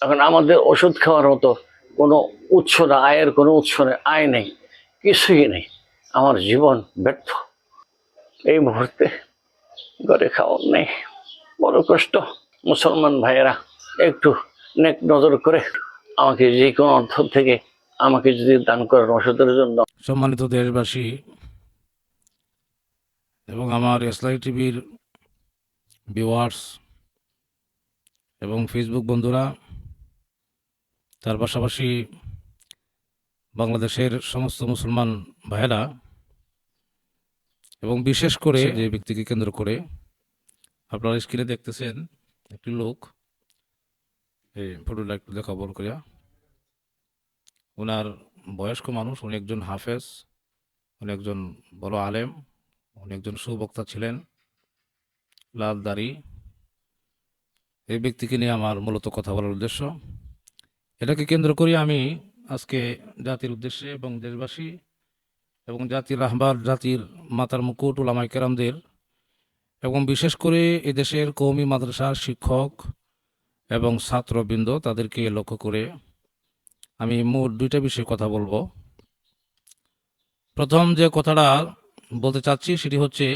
এখন আমাদের ওষুধ খাওয়ার মতো কোনো উৎস না, আয়ের কোনো উৎস নেই, আয় নেই, কিছুই নেই। আমার জীবন ব্যর্থ। এই মুহূর্তে ঘরে খাওয়ার নেই। বড় কষ্ট। মুসলমান ভাইয়েরা, একটু নেক নজর করে আমাকে যে কোনো অর্থ থেকে আমাকে যদি দান করেন ওষুধের জন্য। সম্মানিত দেশবাসী এবং আমার এসলাই টিভির ভিউয়ার্স এবং ফেসবুক বন্ধুরা তার পাশাপাশি বাংলাদেশের সমস্ত মুসলমান ভাইয়েরা এবং বিশেষ করে যে ব্যক্তিকে কেন্দ্র করে আপনারা স্ক্রিনে দেখতেছেন একটি লোক। এই ফটোটা একটু দেখা বল করিয়া। ওনার বয়স্ক মানুষ উনি একজন হাফেজ উনি একজন বড় আলেম উনি একজন সুবক্তা ছিলেন লাল দাড়ি। এই ব্যক্তিকে নিয়ে আমার মূলত কথা বলার উদ্দেশ্য। এটাকে কেন্দ্র করে আমি আজকে জাতির উদ্দেশ্যে এবং দেশবাসী এবং জাতির রাহবার জাতির মাতার মুকুট ওলামাই কেরামদের এবং বিশেষ করে এদেশের কৌমি মাদ্রাসার শিক্ষক এবং ছাত্রবৃন্দ তাদেরকে লক্ষ্য করে আমি মোট দুইটা বিষয়ে কথা বলব। প্রথম যে কথাটা বলতে চাচ্ছি সেটি হচ্ছে,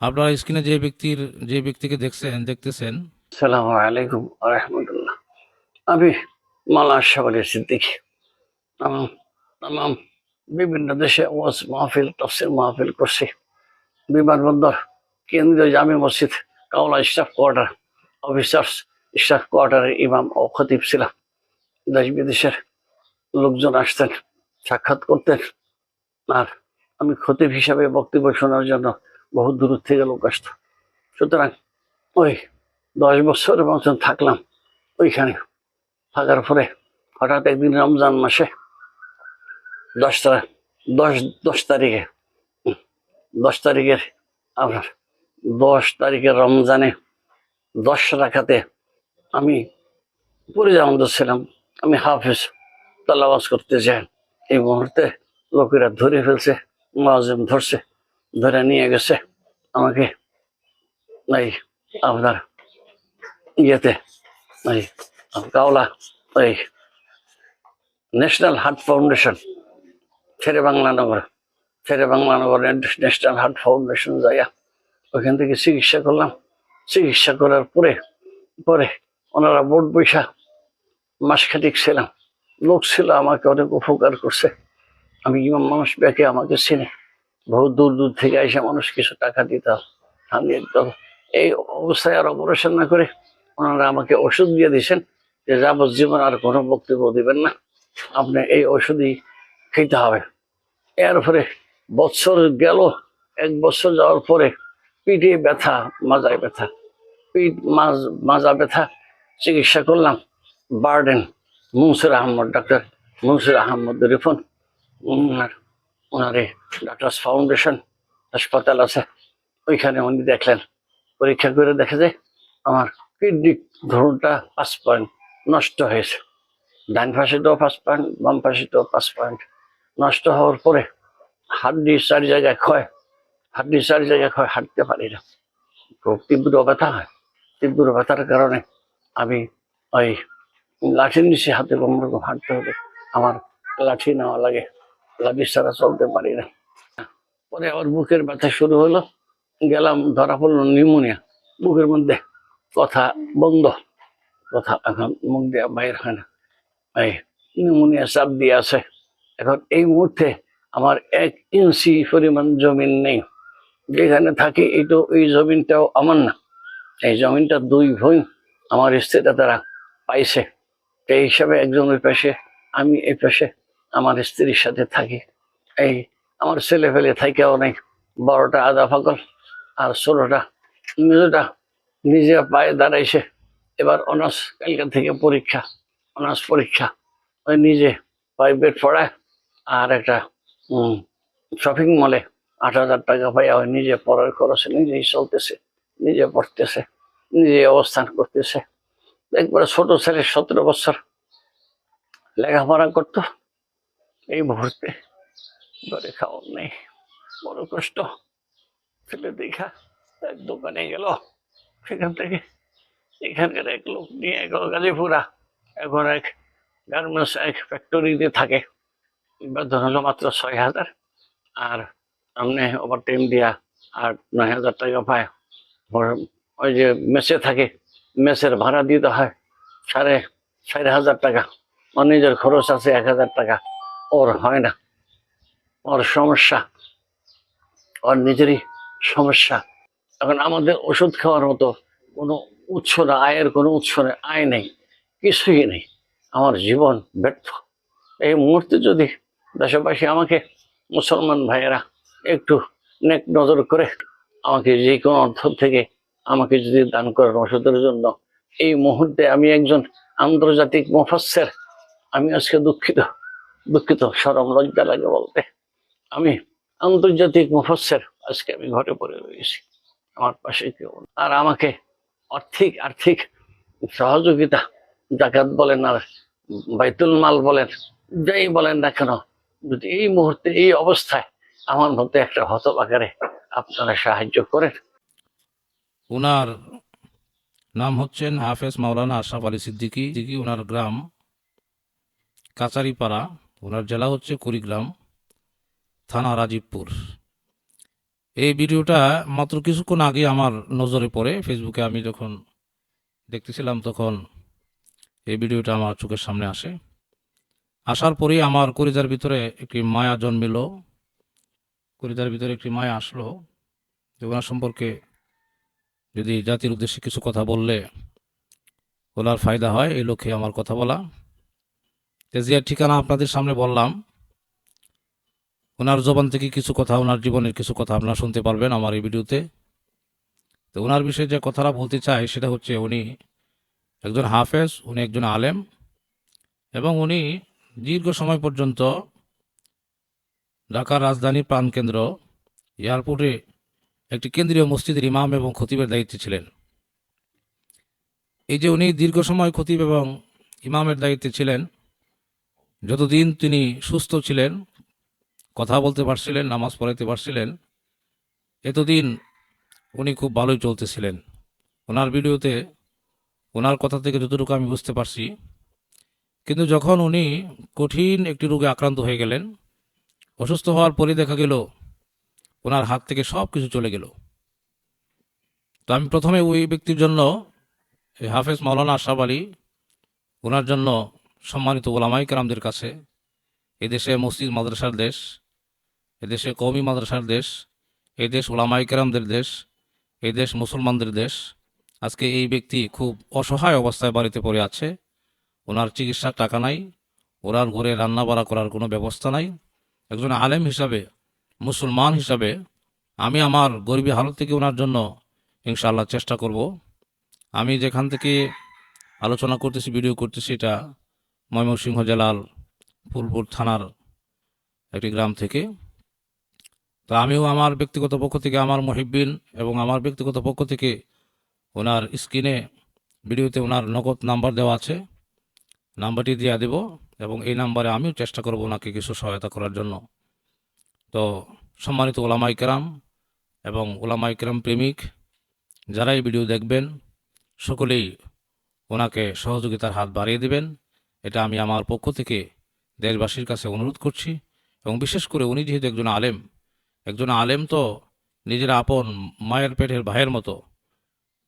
আপনারা স্ক্রিনে যে ব্যক্তির, যে ব্যক্তিকে দেখছেন, দেখতেছেন। আলাইকুম আমি মালা শাহলি সিদ্দিকি। তামাম বিভিন্ন দেশে ওয়াজ মাহফিল তফসিল মাহফিল করছি। বিমানবন্দর, কেন্দ্রীয় জামি মসজিদ, Kawla staff quarter, officers staff কোয়ার্টারের ইমাম ও খতিব ছিলাম। দেশ বিদেশের লোকজন আসতেন, সাক্ষাৎ করতেন। আর আমি খতিব হিসাবে বক্তব্য শোনার জন্য বহু দূর থেকে লোক আসতো। সুতরাং ওই দশ বছরের মতন থাকলাম ওইখানে। থাকার পরে হঠাৎ একদিন রমজান মাসে দশ দশ দশ তারিখে, দশ তারিখের আপনার দশ তারিখের রমজানে দশ রাখাতে আমি পুরী জামদ ছিলাম। আমি হাফিজ তালাবাজ করতে যাই এই মুহূর্তে লোকেরা ধরে ফেলছে মাজিম ধরছে, ধরে নিয়ে গেছে। আমাকে এই আপনার ইয়েতে ওই কাওলা ওই ন্যাশনাল হার্ট ফাউন্ডেশন ছেড়ে বাংলা নগর, ছেড়ে Bangla Nagar national heart foundation যাইয়া ওখান থেকে চিকিৎসা করলাম। চিকিৎসা করার পরে পরে ওনারা বোর্ড বৈশা মাসখাটিক ছিলাম। লোক ছিল আমাকে অনেক উপকার করছে। আমি ইমাম মানুষ, ব্যাকে আমাকে চিনে। বহু দূর দূর থেকে এসে মানুষ কিছু টাকা দিতাম আমি একদম এই অবস্থায় আর অপারেশন না করে ওনারা আমাকে ওষুধ দিয়ে দিয়েছেন। যে যাবজ্জীবন আর কোনো বক্তব্য দিবেন না। আপনি এই ওষুধই খেতে হবে। এরপরে বছর গেল, এক বছর যাওয়ার পরে পিঠে ব্যথা, মাজায় ব্যথা। পিঠ মাজ, মাজা ব্যথা, চিকিৎসা করলাম। বার্ডেন, মুনসির আহমদ, ডাক্তার মুনসির আহমদ রিফন ওনার ওনার ডাক্তার্স ফাউন্ডেশন হাসপাতাল আছে। ওইখানে উনি দেখলেন। পরীক্ষা করে দেখে যায় আমার কিডনি ধরুনটা পাঁচ পয়েন্ট নষ্ট হয়েছে। ডান পাশে তো পাঁচ পয়েন্ট বাম পাশে তো পাঁচ পয়েন্ট নষ্ট হওয়ার পরে হাড্ডি চারি জায়গায় ক্ষয়, হাড্ডি চারি জায়গায় ক্ষয়, হাঁটতে পারি না। খুব তীব্র ব্যথা হয়। তীব্র ব্যথার কারণে আমি ওই লাঠির নিচে হাতে কোনোরকম হাঁটতে হবে আমার লাঠি নেওয়া লাগে। লাঠি ছাড়া চলতে পারি না। পরে আবার বুকের ব্যথা শুরু হলো। গেলাম ধরা পড়ল নিউমোনিয়া। বুকের মধ্যে কথা বন্ধ। কথা এখন মুখ দিয়ে বাইর হয় না। এই নিউমোনিয়া চাপ দিয়ে আছে। এখন এই মুহূর্তে আমার এক ইঞ্চি পরিমাণ জমিন নেই। যেখানে থাকি এই তো এই জমিনটাও আমার না। এই জমিনটা দুই ভাই আমার স্ত্রীরা তারা পাইছে। এই হিসাবে একজন ওই পাশে, আমি এই পাশে আমার স্ত্রীর সাথে থাকি। এই আমার ছেলে ফেলে থাকেও নেই। বড়টা আদা ফাকল আর ষোলোটা মেজোটা নিজে পায়ে দাঁড়াইছে। এবার অনার্স কালকা থেকে পরীক্ষা অনার্স পরীক্ষা। ওই নিজে প্রাইভেট পড়ায় আর একটা শপিং মলে আট হাজার টাকা পাইয়া ওই নিজে পড়ার খরচে নিজেই চলতেছে, নিজে পড়তেছে, নিজে অবস্থান করতেছে। একবারে ছোট ছেলে সতেরো বছর, লেখাপড়া করতো। এই মুহূর্তে ঘরে খাওয়ার নেই, বড় কষ্ট। ছেলে দেখা এক দোকানে গেল, সেখান থেকে এখানকার এক লোক নিয়ে গাজীপুরা এখন এক গার্মেন্টস এক ফ্যাক্টরিতে থাকে। বেতন হলো মাত্র ছয় হাজার। আর সামনে ওভার টাইম দিয়া আট নয় হাজার টাকা পায়। ওই যে মেসে থাকে, মেসের ভাড়া দিতে হয় সাড়ে চার হাজার টাকা। ওর নিজের খরচ আছে এক হাজার টাকা। ওর হয় না। ওর সমস্যা। ওর নিজেরই সমস্যা। এখন আমাদের ওষুধ খাওয়ার মতো কোনো উৎস না, আয়ের কোনো উৎস নেই আয় নেই, কিছুই নেই। আমার জীবন ব্যর্থ। এই মুহূর্তে যদি দেশবাসী আমাকে, মুসলমান ভাইয়েরা, একটু নেক নজর করে আমাকে যে কোনো অর্থ থেকে আমাকে যদি দান করেন ওষুধের জন্য, এই মুহূর্তে আমি একজন আন্তর্জাতিক মুফাসসের। আমি আজকে দুঃখিত দুঃখিত, সরম লজ্জা লাগে বলতে। আমি আন্তর্জাতিক মুফাসসের, আজকে আমি ঘরে পড়ে রয়েছি। আমার পাশে কেউ। আর আমাকে আর্থিক আর্থিক সহযোগিতা, জাকাত বলেন আর বাইতুল মাল বলেন, যাই বলেন না কেন, যদি এই মুহূর্তে, এই অবস্থায় আমার মধ্যে একটা হত হতবাকারে আপনারা সাহায্য করেন। ওনার নাম হচ্ছেন হাফেজ মাওলানা আশরাফ আলী সিদ্দিকী। সিদ্দিকী ওনার গ্রাম কাচারিপাড়া ওনার জেলা হচ্ছে কুড়িগ্রাম, থানা রাজীবপুর। এই ভিডিওটা মাত্র কিছুক্ষণ আগে আমার নজরে পড়ে। ফেসবুকে আমি যখন দেখতেছিলাম তখন এই ভিডিওটা আমার চোখের সামনে আসে। আসার পরেই আমার করিজার ভিতরে একটি মায়া জন্মিল। করিজার ভিতরে একটি মায়া আসলো। ওনার সম্পর্কে যদি জাতির উদ্দেশ্যে কিছু কথা বললে ওনার ফায়দা হয়, এই লক্ষ্যে আমার কথা বলা। তেজিয়ার ঠিকানা আপনাদের সামনে বললাম। ওনার জবান থেকে কিছু কথা, ওনার জীবনের কিছু কথা আপনারা শুনতে পারবেন আমার এই ভিডিওতে। তো ওনার বিষয়ে যে কথাটা বলতে চাই, সেটা হচ্ছে উনি একজন হাফেজ, উনি একজন আলেম, এবং উনি দীর্ঘ সময় পর্যন্ত ঢাকার রাজধানী প্রাণকেন্দ্র এয়ারপোর্টে একটি কেন্দ্রীয় মসজিদের ইমাম এবং খতিবের দায়িত্বে ছিলেন। এই যে উনি দীর্ঘ সময় খতিব এবং ইমামের দায়িত্বে ছিলেন, যতদিন তিনি সুস্থ ছিলেন কথা বলতে পারছিলেন, নামাজ পড়াইতে পারছিলেন। এতদিন উনি খুব ভালোই চলতেছিলেন। ওনার ভিডিওতে, ওনার কথা থেকে যতটুকু আমি বুঝতে পারছি, কিন্তু যখন উনি কঠিন একটি রোগে আক্রান্ত হয়ে গেলেন, অসুস্থ হওয়ার পরে দেখা গেল, ওনার হাত থেকে সব কিছু চলে গেল। তো আমি প্রথমে ওই ব্যক্তির জন্য হাফেজ মাওলানা আশরাফ আলী, ওনার জন্য সম্মানিত ওলামাই কালামদের কাছে, এদেশে মসজিদ, মাদ্রাসার দেশ এদেশে কৌমি মাদ্রাসার দেশ এই দেশ ওলামাই কেরামদের দেশ এই দেশ মুসলমানদের দেশ। আজকে এই ব্যক্তি খুব অসহায় অবস্থায় বাড়িতে পড়ে আছে। ওনার চিকিৎসার টাকা নাই, ওনার ঘরে রান্না বাড়া করার কোনো ব্যবস্থা নাই। একজন আলেম হিসাবে, মুসলমান হিসাবে আমি আমার গরিবী হালত থেকে ওনার জন্য ইনশাআল্লাহ চেষ্টা করব। আমি যেখান থেকে আলোচনা করতেছি, ভিডিও করতেছি, এটা ময়মনসিংহ জেলার ফুলপুর থানার একটি গ্রাম থেকে। তো আমিও আমার ব্যক্তিগত পক্ষ থেকে আমার মহিবিন এবং আমার ব্যক্তিগত পক্ষ থেকে ওনার স্ক্রিনে ভিডিওতে ওনার নগদ নাম্বার দেওয়া আছে। নাম্বারটি দিয়ে দেব এবং এই নাম্বারে আমিও চেষ্টা করব ওনাকে কিছু সহায়তা করার জন্য। তো সম্মানিত ওলামাই কেরাম এবং ওলামাই কেরাম প্রেমিক যারাই ভিডিও দেখবেন, সকলেই ওনাকে সহযোগিতার হাত বাড়িয়ে দেবেন। এটা আমি আমার পক্ষ থেকে দেশবাসীর কাছে অনুরোধ করছি এবং বিশেষ করে উনি যেহেতু একজন আলেম একজন আলেম তো, নিজের আপন মায়ের পেটের ভাইয়ের মতো।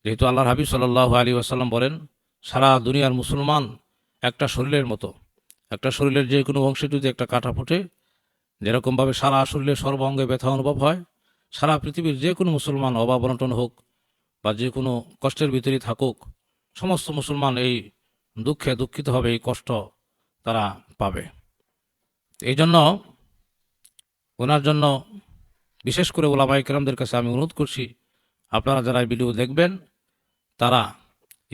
যেহেতু আল্লাহর হাবিব সাল্লাহ আলী আসাল্লাম বলেন, সারা দুনিয়ার মুসলমান একটা শরীরের মতো। একটা শরীরের যে কোনো অংশে যদি একটা কাটা ফুটে, যেরকমভাবে সারা শরীরের সর্বাঙ্গে ব্যথা অনুভব হয়, সারা পৃথিবীর যে কোনো মুসলমান অভাব অনটন হোক বা যে কোনো কষ্টের ভিতরেই থাকুক, সমস্ত মুসলমান এই দুঃখে দুঃখিত হবে এই কষ্ট তারা পাবে। এই জন্য ওনার জন্য বিশেষ করে ওলামাই কেরামদের কাছে আমি অনুরোধ করছি, আপনারা যারা ভিডিও দেখবেন, তারা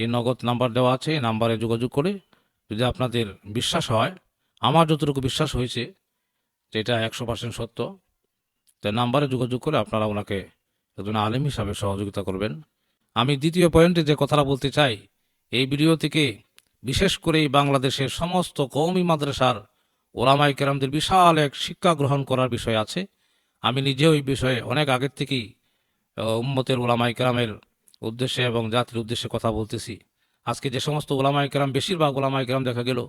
এই নগদ নাম্বার দেওয়া আছে, এই নাম্বারে যোগাযোগ করে যদি আপনাদের বিশ্বাস হয়, আমার যতটুকু বিশ্বাস হয়েছে যে এটা একশো পার্সেন্ট সত্য, তো নাম্বারে যোগাযোগ করে আপনারা ওনাকে একজন আলেম হিসাবে সহযোগিতা করবেন। আমি দ্বিতীয় পয়েন্টে যে কথাটা বলতে চাই, এই ভিডিও থেকে বিশেষ করে বাংলাদেশের সমস্ত কৌমি মাদ্রাসার ওলামাই কেরামদের বিশাল এক শিক্ষা গ্রহণ করার বিষয় আছে। আমি নিজে ওই বিষয়ে অনেক আগের থেকেই উম্মতের ওলামাই কেরামের উদ্দেশ্যে এবং জাতির উদ্দেশ্যে কথা বলতেছি। আজকে যে সমস্ত ওলামাই কেরাম, বেশিরভাগ ওলামাই কেরাম দেখা গেল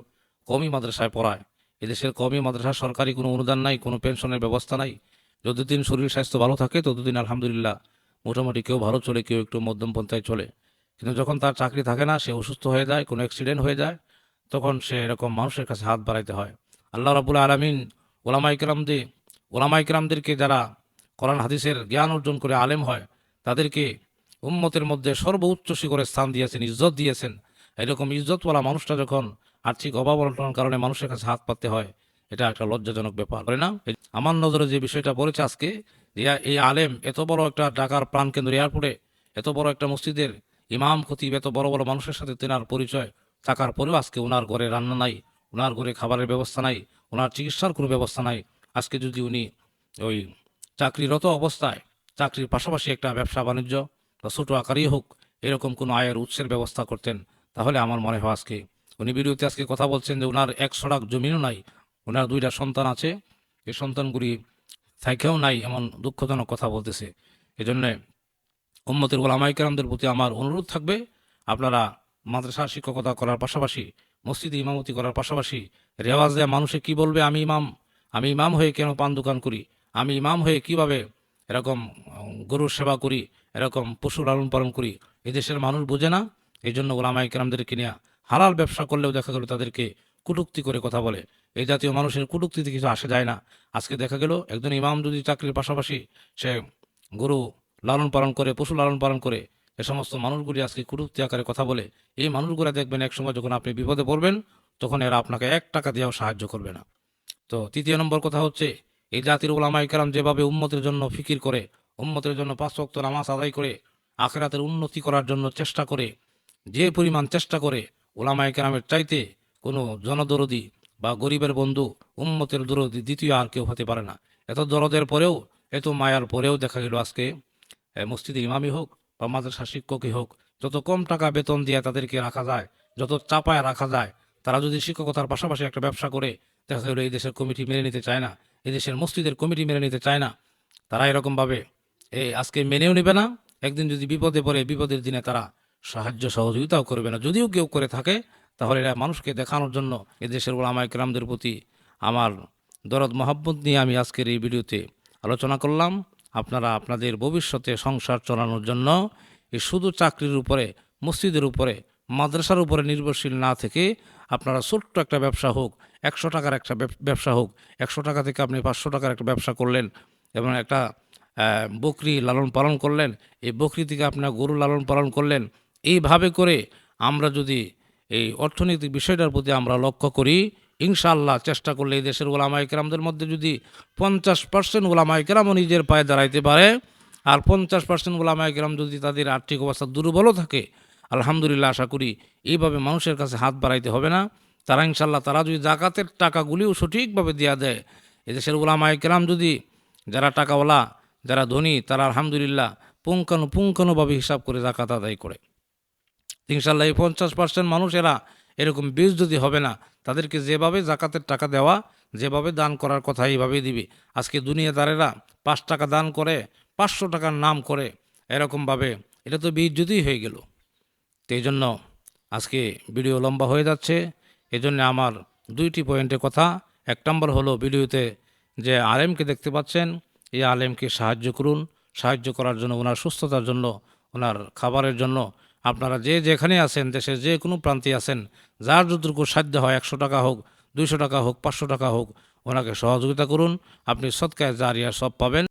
কমই মাদ্রাসায় পড়ায়। এদেশের কমই মাদ্রাসা সরকারি কোনো অনুদান নাই, কোনো পেনশনের ব্যবস্থা নাই। যতদিন শরীর স্বাস্থ্য ভালো থাকে, ততদিন আলহামদুলিল্লাহ মোটামুটি কেউ ভালো চলে, কেউ একটু মধ্যম পন্থায় চলে। কিন্তু যখন তার চাকরি থাকে না, সে অসুস্থ হয়ে যায়, কোনো অ্যাক্সিডেন্ট হয়ে যায়, তখন সে এরকম মানুষের কাছে হাত বাড়াইতে হয়। আল্লাহ রাবুল আলমিন ওলামাই কেরামদের ওলামাই কেরামদেরকে যারা কোরআন, হাদিসের জ্ঞান অর্জন করে আলেম হয়, তাদেরকে উম্মতের মধ্যে সর্বোচ্চ শিখরে স্থান দিয়েছেন, ইজ্জত দিয়েছেন। এরকম ইজ্জতওয়ালা মানুষটা যখন আর্থিক অভাব অনটনের কারণে মানুষের কাছে হাত পাততে হয়, এটা একটা লজ্জাজনক ব্যাপার। তাই না আমার নজরে যে বিষয়টা পড়েছে আজকে, যে এই আলেম এত বড় একটা ঢাকার প্রাণকেন্দ্র এয়ারপোর্টে, এত বড় একটা মসজিদের ইমাম, খতিব, এত বড় বড় মানুষের সাথে তেনার পরিচয় থাকার পরেও আজকে ওনার ঘরে রান্না নাই ওনার ঘরে খাবারের ব্যবস্থা নাই ওনার চিকিৎসার কোনো ব্যবস্থা নাই। আজকে যদি উনি ওই চাকরিরত অবস্থায় চাকরির পাশাপাশি একটা ব্যবসা বাণিজ্য বা ছোটো আকারই হোক এরকম কোনো আয়ের উৎসের ব্যবস্থা করতেন, তাহলে আমার মনে হয় আজকে উনি ভিডিওতে আজকে কথা বলছেন যে ওনার এক সড়াক জমিনও নাই ওনার দুইটা সন্তান আছে এই সন্তানগুলি থাকেও নাই এমন দুঃখজনক কথা বলতেছে। এজন্যে উম্মতের ওলামাইকেরামদের প্রতি আমার অনুরোধ থাকবে, আপনারা মাদ্রাসা শিক্ষকতা করার পাশাপাশি, মসজিদে ইমামতি করার পাশাপাশি রেওয়াজ দেয়া মানুষে কি বলবে আমি ইমাম আমি ইমাম হয়ে কেন পান দোকান করি? আমি ইমাম হয়ে কীভাবে এরকম গরুর সেবা করি? এরকম পশু লালন পালন করি? এদেশের মানুষ বোঝে না। এই জন্য ওলামাই কেরামদেরকে নিয়ে হালাল ব্যবসা করলেও দেখা গেল তাদেরকে কুটুক্তি করে কথা বলে। এই জাতীয় মানুষের কুটুক্তিতে কিছু আসে যায় না। আজকে দেখা গেল একজন ইমাম যদি চাকরির পাশাপাশি সে গরু লালন পালন করে, পশু লালন পালন করে, এ সমস্ত মানুষগুলি আজকে কুটুক্তি আকারে কথা বলে। এই মানুষগুলো দেখবেন এক সময় যখন আপনি বিপদে পড়বেন, তখন এরা আপনাকে এক টাকা দিয়েও সাহায্য করবে না। তো তৃতীয় নম্বর কথা হচ্ছে, এই জাতির ওলামাই কালাম যেভাবে উম্মতের জন্য ফিকির করে, উম্মতের জন্য পাঁচ ওয়াক্ত নামাজ আদায় করে, আখেরাতের উন্নতি করার জন্য চেষ্টা করে, যে পরিমাণ চেষ্টা করে ওলামাই কেরামের চাইতে কোনো জনদরদি বা গরিবের বন্ধু উম্মতের দরদি দ্বিতীয় আর কেউ হতে পারে না। এত দরদের পরেও, এত মায়ার পরেও দেখা গেল আজকে মসজিদে ইমামই হোক বা মাদ্রাসা শিক্ষকই হোক, যত কম টাকা বেতন দিয়ে তাদেরকে রাখা যায়, যত চাপায় রাখা যায়, তারা যদি শিক্ষকতার পাশাপাশি একটা ব্যবসা করে দেখা গেলো এই দেশের কমিটি মেনে নিতে চায় না, এই দেশের মসজিদের কমিটি মেনে নিতে চায় না, তারা এরকমভাবে এই আজকে মেনেও নেবে না, একদিন যদি বিপদে পড়ে, বিপদের দিনে তারা সাহায্য সহযোগিতাও করবে না। যদিও কেউ করে থাকে, তাহলে এরা মানুষকে দেখানোর জন্য এদেশের ওলামায় কেরামদের প্রতি আমার দরদ, মহাব্বত নিয়ে আমি আজকের এই ভিডিওতে আলোচনা করলাম। আপনারা আপনাদের ভবিষ্যতে সংসার চালানোর জন্য এই শুধু চাকরির উপরে, মসজিদের উপরে মাদ্রাসার উপরে নির্ভরশীল না থেকে আপনারা ছোট্ট একটা ব্যবসা হোক, একশো টাকার একটা ব্যবসা হোক, একশো টাকা থেকে আপনি পাঁচশো টাকার একটা ব্যবসা করলেন এবং একটা বকরি লালন পালন করলেন, এই বকরি থেকে আপনার গরু লালন পালন করলেন, এইভাবে করে আমরা যদি এই অর্থনৈতিক বিষয়টার প্রতি আমরা লক্ষ্য করি, ইনশাআল্লাহ চেষ্টা করলে এই দেশের ওলামাই কেরামদের মধ্যে যদি পঞ্চাশ পার্সেন্ট ওলামাই কেরামও নিজের পায়ে দাঁড়াইতে পারে, আর পঞ্চাশ পার্সেন্ট ওলামাই কেরাম যদি তাদের আর্থিক অবস্থা দুর্বলও থাকে আলহামদুলিল্লাহ আশা করি এইভাবে মানুষের কাছে হাত বাড়াইতে হবে না। তারা ইনশাল্লাহ তারা যদি জাকাতের টাকাগুলিও সঠিকভাবে দেওয়া দেয় এদেশের ওলামাই কেরাম যদি যারা টাকাওয়ালা, যারা ধনী, তারা আলহামদুলিল্লাহ পুঙ্খানু পুঙ্খানুভাবে হিসাব করে জাকাত আদায় করে। ইনশাল্লাহ এই পঞ্চাশ পার্সেন্ট মানুষেরা এরকম বীজ যদি হবে না, তাদেরকে যেভাবে জাকাতের টাকা দেওয়া, যেভাবে দান করার কথা এইভাবেই দিবে। আজকে দুনিয়াদারেরা পাঁচ টাকা দান করে, পাঁচশো টাকার নাম করে, এরকমভাবে, এটা তো বেইজ্জতই হয়ে গেল। তো এই জন্য আজকে ভিডিও লম্বা হয়ে যাচ্ছে। এজন্য আমার দুইটি পয়েন্টের কথা। এক নম্বর হলো ভিডিওতে যে আলেমকে দেখতে পাচ্ছেন, এই আলেমকে সাহায্য করুন। সাহায্য করার জন্য, ওনার সুস্থতার জন্য, ওনার খাবারের জন্য। আপনারা যে যেখানে আছেন দেশের যে কোনো প্রান্তে আছেন, যার যতটুকু সাধ্য হয়, একশো টাকা হোক, দুইশো টাকা হোক, পাঁচশো টাকা হোক, ওনাকে সহযোগিতা করুন। আপনি সৎকায় যার জারিয়া সব পাবেন।